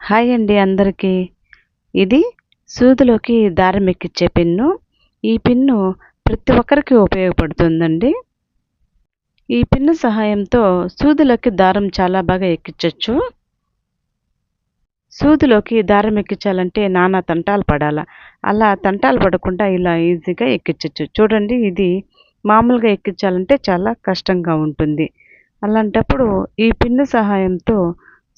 Hi అండి అందరికీ. ఇది సూదిలోకి దారం ఎక్కించే పిన్ను. ఈ పిన్ను ప్రతి ఒక్కరికి ఉపయోగపడుతుందండి. ఈ పిన్ను సహాయంతో సూదిలోకి దారం చాలా బాగా ఎక్కించవచ్చు సూదిలోకి దారం ఎక్కించాలంటే నానా తంటాలు పడాలా. అలా తంటాలు పడకుండా ఇలా ఈజీగా ఎక్కించవచ్చు చూడండి ఇది మామూలుగా ఎక్కించాలంటే చాలా కష్టంగా ఉంటుంది. అలాంటప్పుడు ఈ పిన్ను సహాయంతో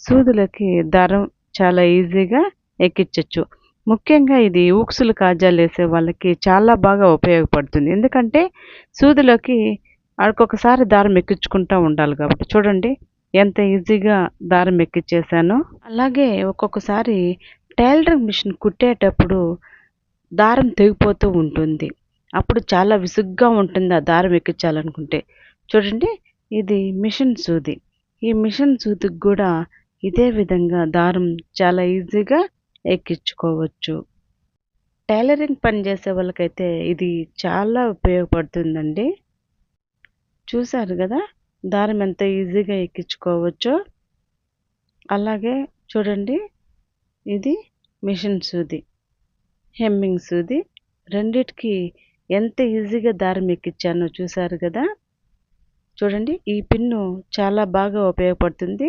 సూదులకి దారం చాలా ఈజీగా ఎక్కించవచ్చు ముఖ్యంగా ఇది ఊక్సులు కాజాలు వేసే వాళ్ళకి చాలా బాగా ఉపయోగపడుతుంది. ఎందుకంటే సూదిలోకి ఒక్కొక్కసారి దారం ఎక్కించుకుంటూ ఉండాలి కాబట్టి. చూడండి ఎంత ఈజీగా దారం ఎక్కించేసాను అలాగే ఒక్కొక్కసారి టైలరింగ్ మిషన్ కుట్టేటప్పుడు దారం తెగిపోతూ ఉంటుంది. అప్పుడు చాలా విసుగ్గా ఉంటుంది ఆ దారం ఎక్కించాలనుకుంటే. చూడండి ఇది మిషన్ సూది. ఈ మిషన్ సూదికి కూడా ఇదే విధంగా దారం చాలా ఈజీగా ఎక్కించుకోవచ్చు. టైలరింగ్ పని చేసే వాళ్ళకైతే ఇది చాలా ఉపయోగపడుతుందండి. చూశారు కదా? దారం ఎంత ఈజీగా ఎక్కించుకోవచ్చో. అలాగే చూడండి ఇది మిషన్ సూది హెమ్మింగ్ సూది. రెండిటికి ఎంత ఈజీగా దారం ఎక్కించానో చూశారు కదా? చూడండి ఈ పిన్ను చాలా బాగా ఉపయోగపడుతుంది.